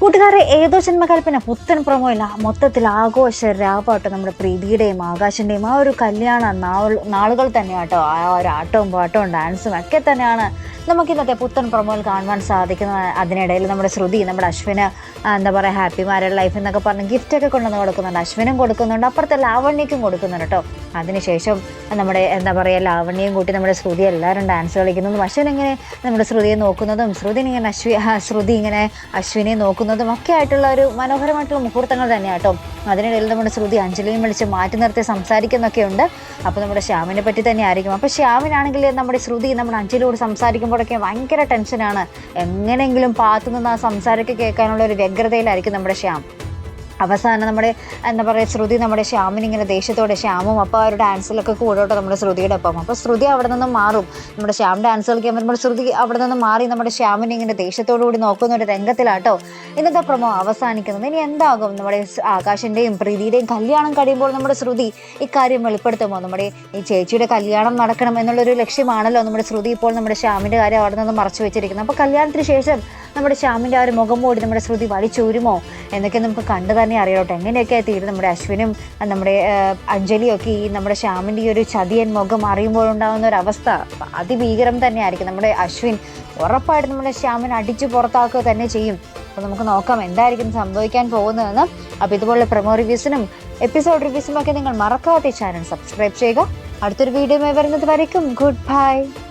കൂട്ടുകാരെ ഏതോ ജന്മകൽപ്പന. പുത്തൻ പ്രൊമോയില്ല മൊത്തത്തിൽ ആഘോഷ രാപാട്ടം നമ്മുടെ പ്രീതിയുടെയും ആകാശിന്റെയും ആ ഒരു കല്യാണ നാളുകൾ തന്നെയാട്ടോ. ആ ഒരു ആട്ടവും പാട്ടവും ഡാൻസും ഒക്കെ തന്നെയാണ് നമുക്ക് ഇന്നത്തെ പുത്തൻ പ്രൊമോയിൽ കാണുവാൻ സാധിക്കുന്ന അതിനിടയിൽ നമ്മുടെ ശ്രുതി നമ്മുടെ അശ്വിന് എന്താ പറയുക ഹാപ്പി മാരേഡ് ലൈഫ് എന്നൊക്കെ പറഞ്ഞ് ഗിഫ്റ്റൊക്കെ കൊണ്ടുവന്ന് കൊടുക്കുന്നുണ്ട്. അശ്വിനും കൊടുക്കുന്നുണ്ട്. അപ്പുറത്തെ ലാവണ്യക്കും കൊടുക്കുന്നുണ്ട് കേട്ടോ. അതിനുശേഷം നമ്മുടെ എന്താ പറയുക ലാവണ്യയും കൂട്ടി നമ്മുടെ ശ്രുതി എല്ലാവരും ഡാൻസ് കളിക്കുന്നതും അശ്വിൻ ഇങ്ങനെ നമ്മുടെ ശ്രുതിയെ നോക്കുന്നതും ശ്രുതി ഇങ്ങനെ അശ്വി ശ്രുതി ഇങ്ങനെ അശ്വിനെ നോക്കുന്നതും ഒക്കെ ആയിട്ടുള്ള ഒരു മനോഹരമായിട്ടുള്ള മുഹൂർത്തങ്ങൾ തന്നെയാണ് കേട്ടോ. അതിനിടയിൽ നമ്മുടെ ശ്രുതി അഞ്ജലിയും വിളിച്ച് മാറ്റി നിർത്തി സംസാരിക്കുന്നൊക്കെ ഉണ്ട് അപ്പോൾ നമ്മുടെ ശ്യാമിനെ പറ്റി തന്നെ ആയിരിക്കും. അപ്പോൾ ശ്യാമിനാണെങ്കിൽ നമ്മുടെ ശ്രുതി നമ്മുടെ അഞ്ജലിയോട് സംസാരിക്കുമ്പോഴൊക്കെ ഭയങ്കര ടെൻഷനാണ് എങ്ങനെയെങ്കിലും പാത്തുനിന്ന് ആ സംസാരമൊക്കെ കേൾക്കാനുള്ള ഒരു വ്യഗ്രതയിലായിരിക്കും നമ്മുടെ ശ്യാം. അവസാനം നമ്മുടെ എന്താ പറയുക ശ്രുതി നമ്മുടെ ശ്യാമിന് ഇങ്ങനെ ദേഷ്യത്തോടെ ശ്യാമും അപ്പോൾ ഒരു ഡാൻസിലൊക്കെ കൂടോട്ടോ നമ്മുടെ ശ്രുതിയുടെ ഒപ്പം. അപ്പോൾ ശ്രുതി അവിടെ നിന്ന് മാറും. നമ്മുടെ ശ്യാം ഡാൻസ് കളിക്കാൻ വരുമ്പോൾ ശ്രുതി അവിടെ നിന്ന് മാറി നമ്മുടെ ശ്യാമിനെ ഇങ്ങനെ ദേഷ്യത്തോടു കൂടി നോക്കുന്ന ഒരു രംഗത്തിലാട്ടോ ഇന്നത്തെ പ്രമോ അവസാനിക്കുന്നത്. ഇനി എന്താകും നമ്മുടെ ആകാശിന്റെയും പ്രീതിയുടെയും കല്യാണം കഴിയുമ്പോൾ നമ്മുടെ ശ്രുതി ഇക്കാര്യം വെളിപ്പെടുത്തുമോ? നമ്മുടെ ഈ ചേച്ചിയുടെ കല്യാണം നടക്കണം എന്നുള്ളൊരു ലക്ഷ്യമാണല്ലോ നമ്മുടെ ശ്രുതി ഇപ്പോൾ നമ്മുടെ ശ്യാമിന്റെ കാര്യം അവിടെ നിന്ന് മറച്ചു വെച്ചിരിക്കുന്നത്. അപ്പോൾ കല്യാണത്തിന് ശേഷം നമ്മുടെ ശ്യാമിന്റെ ആ ഒരു മുഖം മൂടി നമ്മുടെ ശ്രുതി വലിച്ചൂരുമോ? എന്നൊക്കെ നമുക്ക് കണ്ടു തന്നെ അറിയാവട്ടെ എങ്ങനെയൊക്കെ തീരും നമ്മുടെ അശ്വിനും നമ്മുടെ ആ, അഞ്ജലിയും ഒക്കെ ഈ നമ്മുടെ ശ്യാമിന്റെ ഈ ഒരു ചതിയൻ മുഖം അറിയുമ്പോഴുണ്ടാകുന്ന ഒരു അവസ്ഥ അതിഭീകരം തന്നെയായിരിക്കും. നമ്മുടെ അശ്വിൻ ഉറപ്പായിട്ട് നമ്മുടെ ശ്യാമിനെ അടിച്ചു പുറത്താക്കുക തന്നെ ചെയ്യും. അപ്പോൾ നമുക്ക് നോക്കാം എന്തായിരിക്കും സംഭവിക്കാൻ പോകുന്നതെന്ന്. അപ്പോൾ ഇതുപോലുള്ള പ്രൊമോ റിവ്യൂസിനും എപ്പിസോഡ് റിവ്യൂസിനും ഒക്കെ നിങ്ങൾ മറക്കാതെ ചാനൽ സബ്സ്ക്രൈബ് ചെയ്യുക. അടുത്തൊരു വീഡിയോ വരുന്നത് വരയ്ക്കും. Good bye.